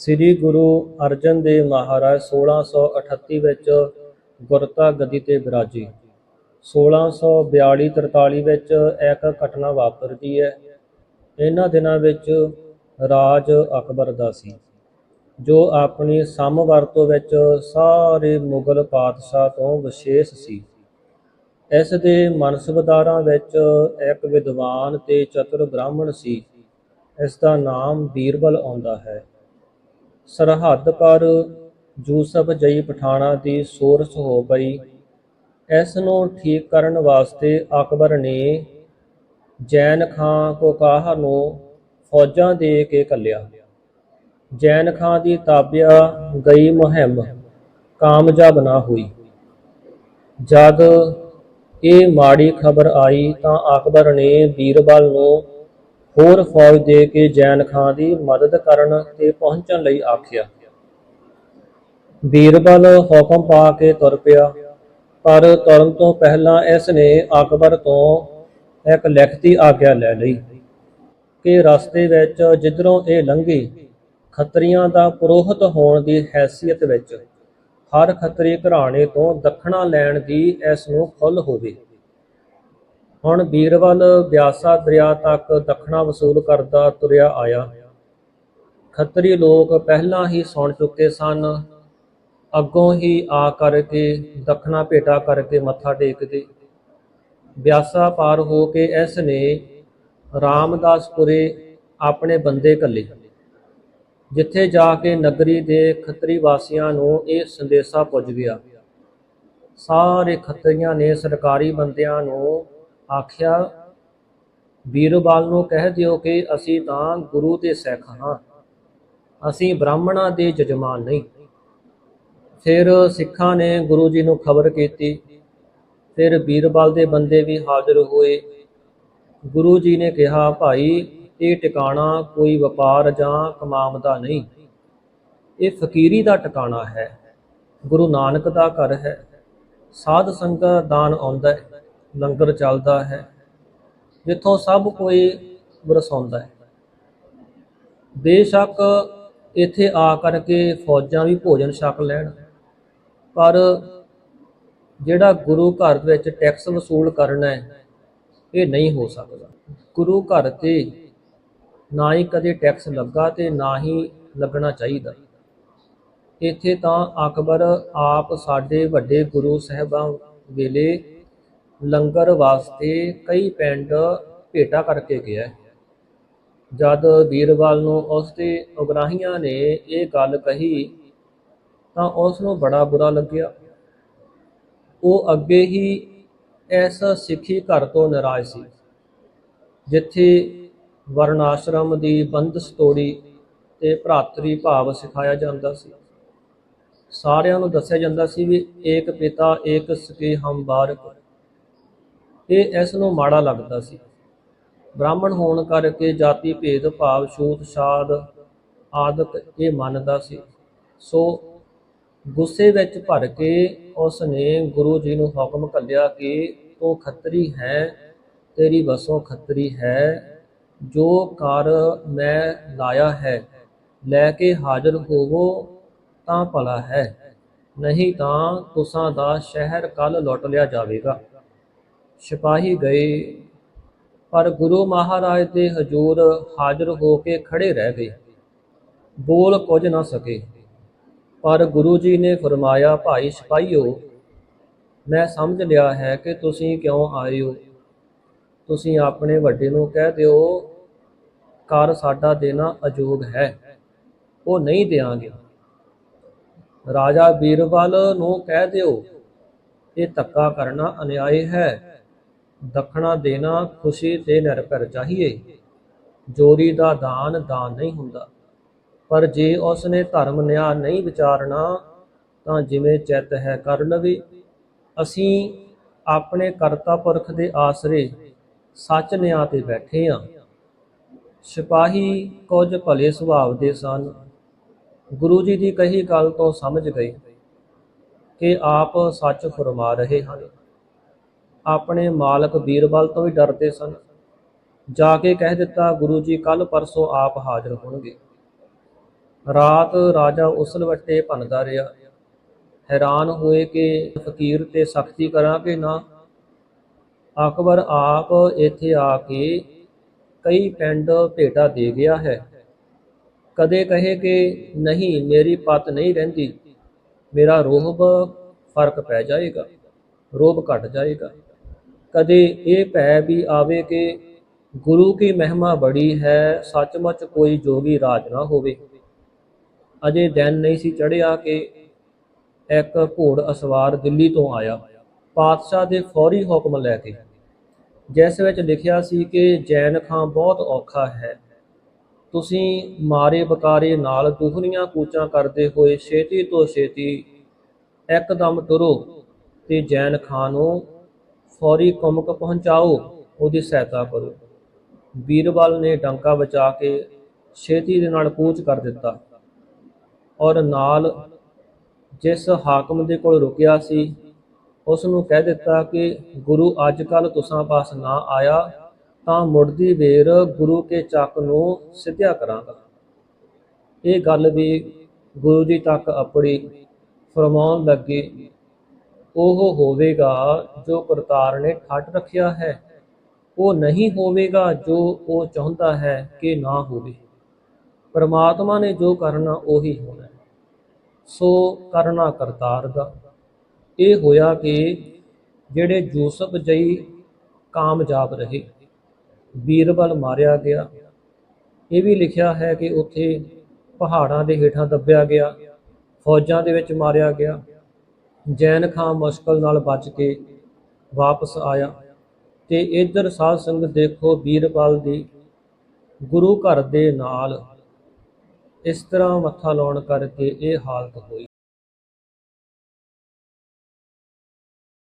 ਸ੍ਰੀ ਗੁਰੂ ਅਰਜਨ ਦੇਵ ਮਹਾਰਾਜ 1638 ਵਿੱਚ ਗੁਰਤਾ ਗੱਦੀ ਤੇ ਬਿਰਾਜੀ। 1642-43 ਵਿੱਚ ਇੱਕ ਘਟਨਾ ਵਾਪਰਦੀ ਹੈ। ਇਹਨਾਂ ਦਿਨਾਂ ਵਿੱਚ ਰਾਜ ਅਕਬਰ ਦਾ ਸੀ, ਜੋ ਆਪਣੀ ਸਮਵਰਤੋਂ ਵਿੱਚ ਸਾਰੇ ਮੁਗਲ ਪਾਤਸ਼ਾਹ ਤੋਂ ਵਿਸ਼ੇਸ਼ ਸੀ। ਇਸ ਦੇ ਮਨਸਬਦਾਰਾਂ ਵਿੱਚ ਇੱਕ ਵਿਦਵਾਨ ਤੇ ਚਤੁਰ ਬ੍ਰਾਹਮਣ ਸੀ। ਇਸ ਦਾ ਨਾਮ ਬੀਰਬਲ ਆਉਂਦਾ ਹੈ। ਸਰਹੱਦ ਪਰ ਜੂਸਫ ਜਈ ਪਠਾਣਾ ਦੀ ਸੋਰਸ ਹੋ ਗਈ ਇਸ ਨੂੰ ਠੀਕ ਕਰਨ ਵਾਸਤੇ ਅਕਬਰ ਨੇ ਜੈਨ ਖਾਂ ਕੋਕਾਹ ਨੂੰ ਫੌਜਾਂ ਦੇ ਕੇ ਕੱਲਿਆ ਜੈਨ ਖਾਂ ਦੀ ਤਾਬਿਆ ਗਈ ਮੁਹਿੰਮ ਕਾਮਯਾਬ ਨਾ ਹੋਈ। ਜਦ ਇਹ ਮਾੜੀ ਖਬਰ ਆਈ ਤਾਂ ਅਕਬਰ ਨੇ ਬੀਰਬਲ ਨੂੰ ਹੋਰ ਫੌਜ ਦੇ ਕੇ ਜੈਨ ਖਾਂ ਦੀ ਮਦਦ ਕਰਨ ਤੇ ਪਹੁੰਚਣ ਲਈ ਆਖਿਆ। ਬੀਰਬਲ ਹੁਕਮ ਪਾ ਕੇ ਤੁਰ ਪਿਆ, ਪਰ ਤੁਰਨ ਤੋਂ ਪਹਿਲਾਂ ਇਸ ਨੇ ਅਕਬਰ ਤੋਂ ਇੱਕ ਲਿਖਤੀ ਆਗਿਆ ਲੈ ਲਈ ਕਿ ਰਸਤੇ ਵਿੱਚ ਜਿੱਧਰੋਂ ਇਹ ਲੰਘੇ, ਖੱਤਰੀਆਂ ਦਾ ਪੁਰੋਹਿਤ ਹੋਣ ਦੀ ਹੈਸੀਅਤ ਵਿੱਚ ਹਰ ਖੱਤਰੀ ਘਰਾਣੇ ਤੋਂ ਦੱਖਣਾ ਲੈਣ ਦੀ ਇਸ ਨੂੰ ਖੁੱਲ ਹੋਵੇ। ਹੁਣ ਬੀਰਬਲ ਬਿਆਸਾ ਦਰਿਆ ਤੱਕ ਦੱਖਣਾ ਵਸੂਲ ਕਰਦਾ ਤੁਰਿਆ ਆਇਆ। ਖੱਤਰੀ ਲੋਕ ਪਹਿਲਾਂ ਹੀ ਸੁਣ ਚੁੱਕੇ ਸਨ। ਅੱਗੋਂ ਹੀ ਆ ਕਰਕੇ ਦੱਖਣਾ ਭੇਟਾ ਕਰਕੇ ਮੱਥਾ ਟੇਕਦੇ। ਬਿਆਸਾ ਪਾਰ ਹੋ ਕੇ ਇਸ ਨੇ ਰਾਮਦਾਸਪੁਰੇ ਆਪਣੇ ਬੰਦੇ ਕੱਲੇ ਜਿੱਥੇ ਜਾ ਕੇ ਨਗਰੀ ਦੇ ਖੱਤਰੀ ਵਾਸੀਆਂ ਨੂੰ ਇਹ ਸੰਦੇਸ਼ਾ ਪੁੱਜ ਗਿਆ। ਸਾਰੇ ਖੱਤਰੀਆਂ ਨੇ ਸਰਕਾਰੀ ਬੰਦਿਆਂ ਨੂੰ ਆਖਿਆ, ਬੀਰਬਲ ਨੂੰ ਕਹਿ ਦਿਓ ਕਿ ਅਸੀਂ ਤਾਂ ਗੁਰੂ ਦੇ ਸਿੱਖ ਹਾਂ। ਅਸੀਂ ਬ੍ਰਾਹਮਣਾਂ ਦੇ ਜਜਮਾਨ ਨਹੀਂ। ਫਿਰ ਸਿੱਖਾਂ ਨੇ ਗੁਰੂ ਜੀ ਨੂੰ ਖਬਰ ਕੀਤੀ। ਫਿਰ ਬੀਰਬਲ ਦੇ ਬੰਦੇ ਵੀ ਹਾਜ਼ਰ ਹੋਏ। ਗੁਰੂ ਜੀ ਨੇ ਕਿਹਾ, ਭਾਈ, ਇਹ ਟਿਕਾਣਾ ਕੋਈ ਵਪਾਰ ਜਾਂ ਕਮਾਮ ਦਾ ਨਹੀਂ। ਇਹ ਫਕੀਰੀ ਦਾ ਟਿਕਾਣਾ ਹੈ। ਗੁਰੂ ਨਾਨਕ ਦਾ ਘਰ ਹੈ। ਸਾਧ ਸੰਗਤ ਦਾਨ ਆਉਂਦਾ ਹੈ। ਲੰਗਰ ਚੱਲਦਾ ਹੈ, ਜਿੱਥੋਂ ਸਭ ਕੋਈ ਵਰਸਾਉਂਦਾ ਹੈ। ਬੇਸ਼ੱਕ ਇੱਥੇ ਆ ਕਰਕੇ ਫੌਜਾਂ ਵੀ ਭੋਜਨ ਛਕ ਲੈਣ, ਪਰ ਜਿਹੜਾ ਗੁਰੂ ਘਰ ਵਿੱਚ ਟੈਕਸ ਵਸੂਲ ਕਰਨਾ ਹੈ, ਇਹ ਨਹੀਂ ਹੋ ਸਕਦਾ। ਗੁਰੂ ਘਰ ਤੇ ਨਾ ਹੀ ਕਦੇ ਟੈਕਸ ਲੱਗਾ ਤੇ ਨਾ ਹੀ ਲੱਗਣਾ ਚਾਹੀਦਾ। ਇੱਥੇ ਤਾਂ ਅਕਬਰ ਆਪ ਸਾਡੇ ਵੱਡੇ ਗੁਰੂ ਸਾਹਿਬਾਂ ਵੇਲੇ ਲੰਗਰ ਵਾਸਤੇ ਕਈ ਪਿੰਡ ਭੇਟਾ ਕਰਕੇ ਗਿਆ ਜਦ ਵੀਰਵਾਲ ਨੂੰ ਉਸ ਦੇ ਉਗਰਾਹੀਆਂ ਨੇ ਇਹ ਗੱਲ ਕਹੀ, ਤਾਂ ਉਸ ਨੂੰ ਬੜਾ ਬੁਰਾ ਲੱਗਿਆ। ਉਹ ਅੱਗੇ ਹੀ ਇਸ ਸਿੱਖੀ ਘਰ ਤੋਂ ਨਾਰਾਜ਼ ਸੀ, ਜਿੱਥੇ ਵਰਨਾਸ਼ਰਮ ਦੀ ਬੰਦਸ ਤੋੜੀ ਤੇ ਭਰਾਤਰੀ ਭਾਵ ਸਿਖਾਇਆ ਜਾਂਦਾ ਸੀ। ਸਾਰਿਆਂ ਨੂੰ ਦੱਸਿਆ ਜਾਂਦਾ ਸੀ ਵੀ ਏਕ ਪਿਤਾ, ਏਕ ਸਕੇ ਹਮ ਬਾਰਕ। ਇਹ ਇਸ ਨੂੰ ਮਾੜਾ ਲੱਗਦਾ ਸੀ। ਬ੍ਰਾਹਮਣ ਹੋਣ ਕਰਕੇ ਜਾਤੀ ਭੇਦ, ਭਾਵ, ਛੂਤ ਛਾਦ ਆਦਿਕ ਇਹ ਮੰਨਦਾ ਸੀ। ਸੋ ਗੁੱਸੇ ਵਿੱਚ ਭਰ ਕੇ ਉਸ ਨੇ ਗੁਰੂ ਜੀ ਨੂੰ ਹੁਕਮ ਘੱਲਿਆ ਕਿ ਤੂੰ ਖੱਤਰੀ ਹੈ, ਤੇਰੀ ਵਸੋਂ ਖੱਤਰੀ ਹੈ, ਜੋ ਕਰ ਮੈਂ ਲਾਇਆ ਹੈ, ਲੈ ਕੇ ਹਾਜ਼ਰ ਹੋਵੋ ਤਾਂ ਭਲਾ ਹੈ, ਨਹੀਂ ਤਾਂ ਤੁਸਾਂ ਦਾ ਸ਼ਹਿਰ ਕੱਲ ਲੁੱਟ ਲਿਆ ਜਾਵੇਗਾ। ਸਿਪਾਹੀ ਗਏ। ਪਰ ਗੁਰੂ ਮਹਾਰਾਜ ਦੇ ਹਜੂਰ ਹਾਜ਼ਰ ਹੋ ਕੇ ਖੜੇ ਰਹਿ ਗਏ। ਬੋਲ ਕੁਝ ਨਾ ਸਕੇ। ਪਰ ਗੁਰੂ ਜੀ ਨੇ ਫਰਮਾਇਆ, ਭਾਈ ਸਿਪਾਹੀਓ, ਮੈਂ ਸਮਝ ਲਿਆ ਹੈ ਕਿ ਤੁਸੀਂ ਕਿਉਂ ਆਏ ਹੋ। ਤੁਸੀਂ ਆਪਣੇ ਵੱਡੇ ਨੂੰ ਕਹਿ ਦਿਓ ਕਰ ਸਾਡਾ ਦੇਣਾ ਅਯੋਗ ਹੈ। ਉਹ ਨਹੀਂ ਦੇਾਂਗੇ ਰਾਜਾ ਬੀਰਬਲ ਨੂੰ ਕਹਿ ਦਿਓ, ਇਹ ਧੱਕਾ ਕਰਨਾ ਅਨਿਆਏ ਹੈ। ਦੱਖਣਾ ਦੇਣਾ ਖੁਸ਼ੀ ਤੇ ਨਿਰਭਰ ਚਾਹੀਏ। ਜੋਰੀ ਦਾ ਦਾਨ ਦਾਨ ਨਹੀਂ ਹੁੰਦਾ। ਪਰ ਜੇ ਉਸ ਨੇ ਧਰਮ ਨਿਆਂ ਨਹੀਂ ਵਿਚਾਰਨਾ, ਤਾਂ ਜਿਵੇਂ ਚਿੱਤ ਹੈ ਕਰ ਲਵੇ। ਅਸੀਂ ਆਪਣੇ ਕਰਤਾ ਪੁਰਖ ਦੇ ਆਸਰੇ ਸੱਚ ਨਿਆਂ ਤੇ ਬੈਠੇ ਹਾਂ ਸਿਪਾਹੀ ਕੁਝ ਭਲੇ ਸੁਭਾਅ ਦੇ ਸਨ। ਗੁਰੂ ਜੀ ਦੀ ਕਹੀ ਗੱਲ ਤੋਂ ਸਮਝ ਗਏ ਕਿ ਆਪ ਸੱਚ ਫਰਮਾ ਰਹੇ ਹਨ। ਆਪਣੇ ਮਾਲਕ ਬੀਰਬਲ ਤੋਂ ਵੀ ਡਰਦੇ ਸਨ। ਜਾ ਕੇ ਕਹਿ ਦਿੱਤਾ, ਗੁਰੂ ਜੀ ਕੱਲ ਪਰਸੋਂ ਆਪ ਹਾਜ਼ਰ ਹੋਣਗੇ। ਰਾਤ ਰਾਜਾ ਉਸਲਵੱਟੇ ਭੰਨਦਾ ਰਿਹਾ। ਹੈਰਾਨ ਹੋਏ ਕਿ ਫਕੀਰ ਤੇ ਸਖਤੀ ਕਰਾਂ ਕਿ ਨਾ। ਅਕਬਰ ਆਪ ਇੱਥੇ ਆ ਕੇ ਕਈ ਪਿੰਡ ਭੇਟਾ ਦੇ ਗਿਆ ਹੈ। ਕਦੇ ਕਹੇ ਕਿ, ਨਹੀਂ, ਮੇਰੀ ਪਤ ਨਹੀਂ ਰਹਿੰਦੀ। ਮੇਰਾ ਰੋਹਬ ਫ਼ਰਕ ਪੈ ਜਾਏਗਾ ਰੋਬ ਘਟ ਜਾਏਗਾ। ਕਦੇ ਇਹ ਭੈ ਵੀ ਆਵੇ ਕਿ ਗੁਰੂ ਕੀ ਮਹਿਮਾ ਬੜੀ ਹੈ, ਸੱਚਮੁੱਚ ਕੋਈ ਜੋਗੀ ਰਾਜ ਨਾ ਹੋਵੇ। ਅਜੇ ਦਿਨ ਨਹੀਂ ਸੀ ਚੜਿਆ ਕਿ ਇੱਕ ਘੋੜ ਅਸਵਾਰ ਦਿੱਲੀ ਤੋਂ ਆਇਆ। ਪਾਤਸ਼ਾਹ ਦੇ ਫੌਰੀ ਹੁਕਮ ਲੈ ਕੇ, ਜਿਸ ਵਿੱਚ ਲਿਖਿਆ ਸੀ ਕਿ ਜੈਨ ਖਾਂ ਬਹੁਤ ਔਖਾ ਹੈ। ਤੁਸੀਂ ਮਾਰੇ ਬਕਾਰੇ ਨਾਲ ਦੁਹਰੀਆਂ ਕੂਚਾਂ ਕਰਦੇ ਹੋਏ ਛੇਤੀ ਤੋਂ ਛੇਤੀ ਇੱਕਦਮ ਟੁਰੋ ਤੇ ਜੈਨ ਖਾਂ ਨੂੰ ਫੌਰੀ ਕੁਮਕ ਪਹੁੰਚਾਓ, ਉਹਦੀ ਸਹਾਇਤਾ ਕਰੋ। ਵੀਰਵਾਲ ਨੇ ਡੰਕਾ ਬਚਾ ਕੇ ਛੇਤੀ ਦੇ ਨਾਲ ਕੂਚ ਕਰ ਦਿੱਤਾ। ਔਰ ਨਾਲ ਜਿਸ ਹਾਕਮ ਦੇ ਕੋਲ ਰੁਕਿਆ ਸੀ ਉਸ ਨੂੰ ਕਹਿ ਦਿੱਤਾ ਕਿ, ਗੁਰੂ ਅੱਜ ਕੱਲ ਤੁਸਾਂ ਪਾਸ ਨਾ ਆਇਆ, ਤਾਂ ਮੁੜਦੀ ਵੇਰ ਗੁਰੂ ਕੇ ਚੱਕ ਨੂੰ ਸਿੱਧਿਆ ਕਰਾਂਗਾ। ਇਹ ਗੱਲ ਵੀ ਗੁਰੂ ਜੀ ਤੱਕ ਆਪਣੀ ਫਰਮਾਉਣ ਲੱਗੇ। ਉਹ ਹੋਵੇਗਾ ਜੋ ਕਰਤਾਰ ਨੇ ਠੱਟ ਰੱਖਿਆ ਹੈ। ਉਹ ਨਹੀਂ ਹੋਵੇਗਾ ਜੋ ਉਹ ਚਾਹੁੰਦਾ ਹੈ ਕਿ ਨਾ ਹੋਵੇ। ਪਰਮਾਤਮਾ ਨੇ ਜੋ ਕਰਨਾ, ਉਹੀ ਹੋਣਾ ਸੋ ਕਰਨਾ ਕਰਤਾਰ ਦਾ। ਇਹ ਹੋਇਆ ਕਿ ਜਿਹੜੇ ਯੂਸਫ ਜਈ ਕਾਮਯਾਬ ਰਹੇ, ਬੀਰਬਲ ਮਾਰਿਆ ਗਿਆ। ਇਹ ਵੀ ਲਿਖਿਆ ਹੈ ਕਿ ਉੱਥੇ ਪਹਾੜਾਂ ਦੇ ਹੇਠਾਂ ਦੱਬਿਆ ਗਿਆ, ਫੌਜਾਂ ਦੇ ਵਿੱਚ ਮਾਰਿਆ ਗਿਆ। ਜੈਨ ਖਾਂ ਮੁਸ਼ਕਲ ਨਾਲ ਬਚ ਕੇ ਵਾਪਸ ਆਇਆ ਤੇ ਇਧਰ ਸਾਧ ਸੰਗਤ ਦੇਖੋ ਵੀਰਪਾਲ ਦੀ ਗੁਰੂ ਘਰ ਦੇ ਨਾਲ ਇਸ ਤਰ੍ਹਾਂ ਮੱਥਾ ਲਾਉਣ ਕਰਕੇ ਇਹ ਹਾਲਤ ਹੋਈ।